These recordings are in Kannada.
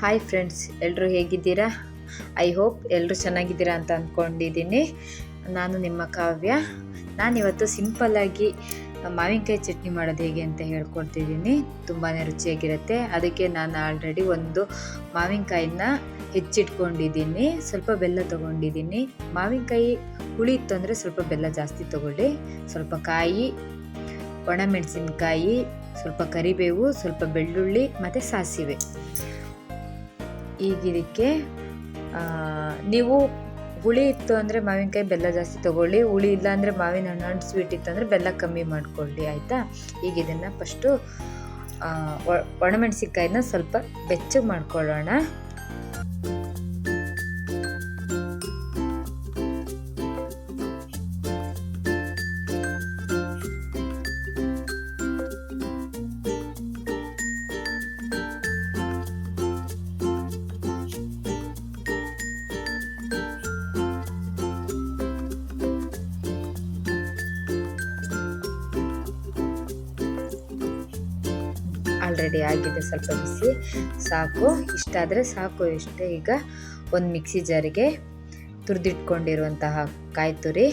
ಹಾಯ್ ಫ್ರೆಂಡ್ಸ್ ಎಲ್ಲರೂ ಹೇಗಿದ್ದೀರಾ? ಐ ಹೋಪ್ ಎಲ್ಲರೂ ಚೆನ್ನಾಗಿದ್ದೀರಾ ಅಂತ ಅಂದ್ಕೊಂಡಿದ್ದೀನಿ ನಾನು ನಿಮ್ಮ ಕಾವ್ಯ. ನಾನಿವತ್ತು ಸಿಂಪಲ್ಲಾಗಿ ಮಾವಿನಕಾಯಿ ಚಟ್ನಿ ಮಾಡೋದು ಹೇಗೆ ಅಂತ ಹೇಳ್ಕೊಡ್ತಿದ್ದೀನಿ. ತುಂಬಾ ರುಚಿಯಾಗಿರುತ್ತೆ. ಅದಕ್ಕೆ ನಾನು ಆಲ್ರೆಡಿ ಒಂದು ಮಾವಿನಕಾಯಿನ ಹೆಚ್ಚಿಟ್ಕೊಂಡಿದ್ದೀನಿ. ಸ್ವಲ್ಪ ಬೆಲ್ಲ ತೊಗೊಂಡಿದ್ದೀನಿ. ಮಾವಿನಕಾಯಿ ಹುಳಿ ಇತ್ತು ಅಂದರೆ ಸ್ವಲ್ಪ ಬೆಲ್ಲ ಜಾಸ್ತಿ ತೊಗೊಳ್ಳಿ. ಸ್ವಲ್ಪ ಕಾಯಿ, ಒಣಮೆಣಸಿನ್ಕಾಯಿ, ಸ್ವಲ್ಪ ಕರಿಬೇವು, ಸ್ವಲ್ಪ ಬೆಳ್ಳುಳ್ಳಿ ಮತ್ತು ಸಾಸಿವೆ. ಈಗ ಇದಕ್ಕೆ ನೀವು ಹುಳಿ ಇತ್ತು ಅಂದರೆ ಮಾವಿನಕಾಯಿ ಬೆಲ್ಲ ಜಾಸ್ತಿ ತೊಗೊಳ್ಳಿ, ಹುಳಿ ಇಲ್ಲ ಅಂದರೆ ಮಾವಿನ ಹಣ್ಣು ಹಣ್ಣು ಸ್ವೀಟ್ ಇತ್ತು ಅಂದರೆ ಬೆಲ್ಲ ಕಮ್ಮಿ ಮಾಡಿಕೊಳ್ಳಿ, ಆಯಿತಾ? ಈಗ ಇದನ್ನು ಫಸ್ಟು ಒಣಮೆಣಸಿನ್ಕಾಯಿನ ಸ್ವಲ್ಪ ಬೆಚ್ಚಗೆ ಮಾಡ್ಕೊಳ್ಳೋಣ. ಆಲ್ರೆಡಿ ಆಗಿದೆ, ಸ್ವಲ್ಪ ಬಿಸಿ. ಸಾಕು ಇಷ್ಟಾದರೆ ಸಾಕು. ಇಷ್ಟೇ ಈಗ ಒಂದು ಮಿಕ್ಸಿ ಜಾರಿಗೆ ತುರಿದಿಟ್ಕೊಂಡಿರುವಂತಹ ಕಾಯಿ ತುರಿ.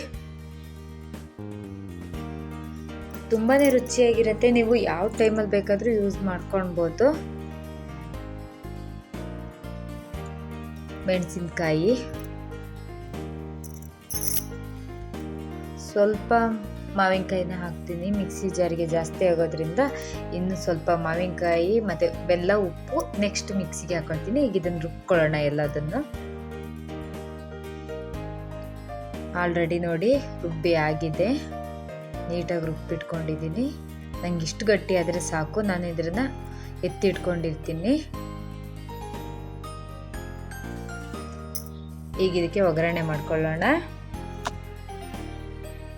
ತುಂಬಾ ರುಚಿಯಾಗಿರುತ್ತೆ. ನೀವು ಯಾವ ಟೈಮಲ್ಲಿ ಬೇಕಾದರೂ ಯೂಸ್ ಮಾಡ್ಕೊಳ್ಬೋದು ಮೆಣಸಿನ್ಕಾಯಿ. ಸ್ವಲ್ಪ ಮಾವಿನಕಾಯಿನ ಹಾಕ್ತೀನಿ. ಮಿಕ್ಸಿ ಜಾರಿಗೆ ಜಾಸ್ತಿ ಆಗೋದ್ರಿಂದ ಇನ್ನು ಸ್ವಲ್ಪ ಮಾವಿನಕಾಯಿ ಮತ್ತು ಬೆಲ್ಲ, ಉಪ್ಪು ನೆಕ್ಸ್ಟ್ ಮಿಕ್ಸಿಗೆ ಹಾಕೊಳ್ತೀನಿ. ಈಗ ಇದನ್ನು ರುಬ್ಕೊಳ್ಳೋಣ ಎಲ್ಲದನ್ನು. ಆಲ್ರೆಡಿ ನೋಡಿ ರುಬ್ಬಿ ಆಗಿದೆ. ನೀಟಾಗಿ ರುಬ್ಬಿಟ್ಕೊಂಡಿದ್ದೀನಿ. ನಂಗೆ ಇಷ್ಟು ಗಟ್ಟಿ ಆದರೆ ಸಾಕು. ನಾನು ಇದನ್ನ ಎತ್ತಿಟ್ಕೊಂಡಿರ್ತೀನಿ. ಈಗ ಇದಕ್ಕೆ ಒಗ್ಗರಣೆ ಮಾಡ್ಕೊಳ್ಳೋಣ.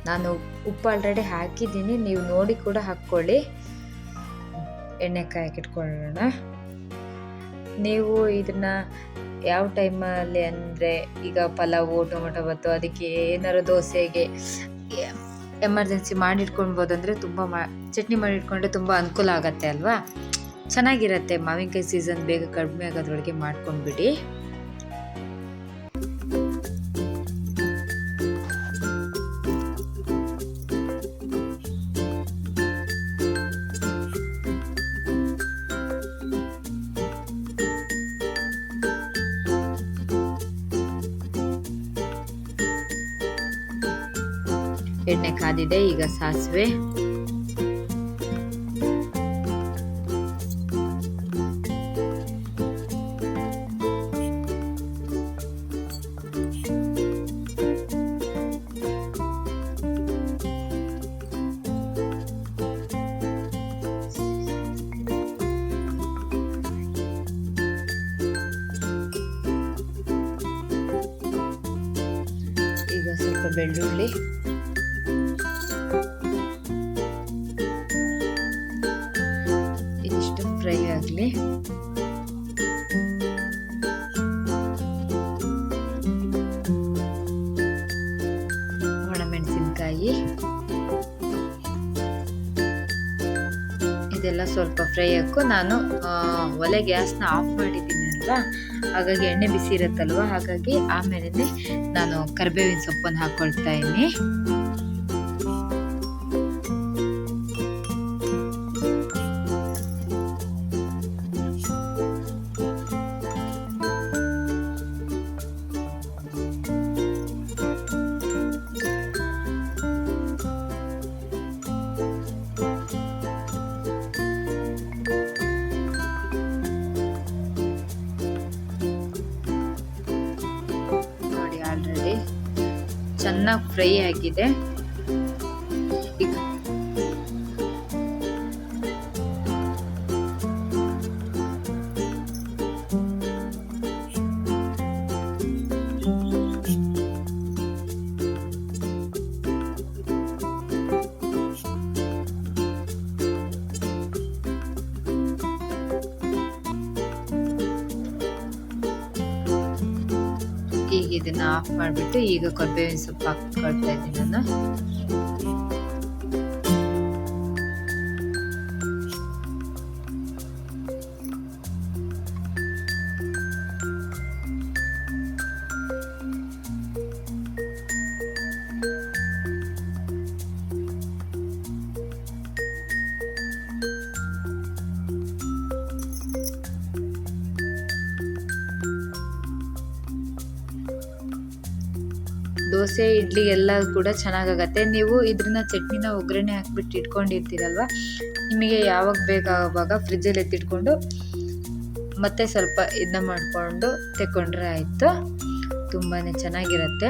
ನಾನು ಉಪ್ಪು ಆಲ್ರೆಡಿ ಹಾಕಿದ್ದೀನಿ, ನೀವು ನೋಡಿ ಕೂಡ ಹಾಕ್ಕೊಳ್ಳಿ. ಎಣ್ಣೆ ಕಾಯಕ್ಕಿಟ್ಕೊಳ್ಳೋಣ ನೀವು ಇದನ್ನ ಯಾವ ಟೈಮಲ್ಲಿ ಅಂದರೆ ಈಗ ಪಲಾವು, ಟೊಮೊಟೊ ಬತ್ತು ಅದಕ್ಕೆ ಏನಾರು ದೋಸೆಗೆ ಎಮರ್ಜೆನ್ಸಿ ಮಾಡಿಟ್ಕೊಳ್ಬೋದು ಅಂದರೆ ತುಂಬ ಮಾ, ಚಟ್ನಿ ಮಾಡಿಟ್ಕೊಂಡ್ರೆ ತುಂಬ ಅನುಕೂಲ ಆಗತ್ತೆ ಅಲ್ವಾ? ಚೆನ್ನಾಗಿರತ್ತೆ, ಮಾವಿನಕಾಯಿ ಸೀಸನ್ ಬೇಗ ಕಡಿಮೆ ಆಗೋದ್ರೊಳಗೆ ಮಾಡ್ಕೊಂಡ್ಬಿಡಿ. ಎಣ್ಣೆ ಕಾದಿದೆ ಈಗ ಸಾಸಿವೆ. ಸ್ವಲ್ಪ ಬೆಳ್ಳುಳ್ಳಿ. ಆಗಲಿ ಒಣಮೆಣಸಿನ್ಕಾಯಿ. ಇದೆಲ್ಲ ಸ್ವಲ್ಪ ಫ್ರೈ ಹಾಕು. ನಾನು ಒಲೆ ಗ್ಯಾಸ್ನ ಆಫ್ ಮಾಡಿದ್ದೀನಿ ಅಲ್ವಾ? ಹಾಗಾಗಿ ಎಣ್ಣೆ ಬಿಸಿ ಇರುತ್ತಲ್ವ? ಹಾಗಾಗಿ ಆಮೇಲೆ ನಾನು ಕರಿಬೇವಿನ ಸೊಪ್ಪನ್ನು ಹಾಕ್ಕೊಳ್ತಾ ಇದ್ದೀನಿ. ಚೆನ್ನಾಗಿ ಫ್ರೈ ಆಗಿದೆ. ಈಗ ಇದನ್ನ ಆಫ್ ಮಾಡಿಬಿಟ್ಟು ಈಗ ಕರ್ಬೇವಿನ ಸೊಪ್ಪು ಹಾಕೊಳ್ತಾ ಇದ್ದೀನಿ ನಾನು. ದೋಸೆ, ಇಡ್ಲಿ ಎಲ್ಲ ಕೂಡ ಚೆನ್ನಾಗಾಗತ್ತೆ. ನೀವು ಇದನ್ನ ಚಟ್ನಿನ ಒಗ್ಗರಣೆ ಹಾಕ್ಬಿಟ್ಟು ಇಟ್ಕೊಂಡಿರ್ತೀರಲ್ವ? ನಿಮಗೆ ಯಾವಾಗ ಬೇಕಾಗುವಾಗ ಫ್ರಿಜ್ಜಲ್ಲಿ ಎತ್ತಿಟ್ಕೊಂಡು ಮತ್ತೆ ಸ್ವಲ್ಪ ಇದನ್ನ ಮಾಡಿಕೊಂಡು ತೆಕ್ಕೊಂಡ್ರೆ ಆಯಿತು. ತುಂಬಾ ಚೆನ್ನಾಗಿರುತ್ತೆ.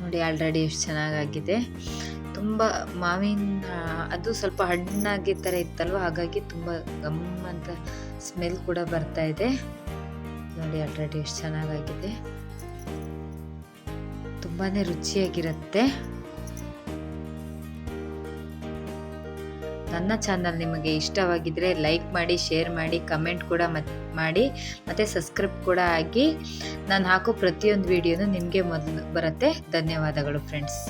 ನೋಡಿ, ಆಲ್ರೆಡಿ ಎಷ್ಟು ಚೆನ್ನಾಗಾಗಿದೆ. ತುಂಬ ಮಾವಿನ ಅದು ಸ್ವಲ್ಪ ಹಣ್ಣಾಗಿ ಥರ ಇತ್ತಲ್ವ? ಹಾಗಾಗಿ ತುಂಬ ಗಮ್ ಅಂತ ಸ್ಮೆಲ್ ಕೂಡ ಬರ್ತಾ ಇದೆ. ನೋಡಿ ಆಲ್ರೆಡಿ ಎಷ್ಟು ಚೆನ್ನಾಗಾಗಿದೆ. ತುಂಬಾ ರುಚಿಯಾಗಿರುತ್ತೆ. ನನ್ನ ಚಾನಲ್ ನಿಮಗೆ ಇಷ್ಟವಾಗಿದ್ದರೆ ಲೈಕ್ ಮಾಡಿ, ಶೇರ್ ಮಾಡಿ, ಕಮೆಂಟ್ ಕೂಡ ಮತ್, ಮಾಡಿ, ಮತ್ತು ಸಬ್ಸ್ಕ್ರೈಬ್ ಕೂಡ ಆಗಿ ನಾನು ಹಾಕೋ ಪ್ರತಿಯೊಂದು ವಿಡಿಯೋನು ನಿಮಗೆ ಮೊದಲು ಬರುತ್ತೆ. ಧನ್ಯವಾದಗಳು, ಫ್ರೆಂಡ್ಸ್.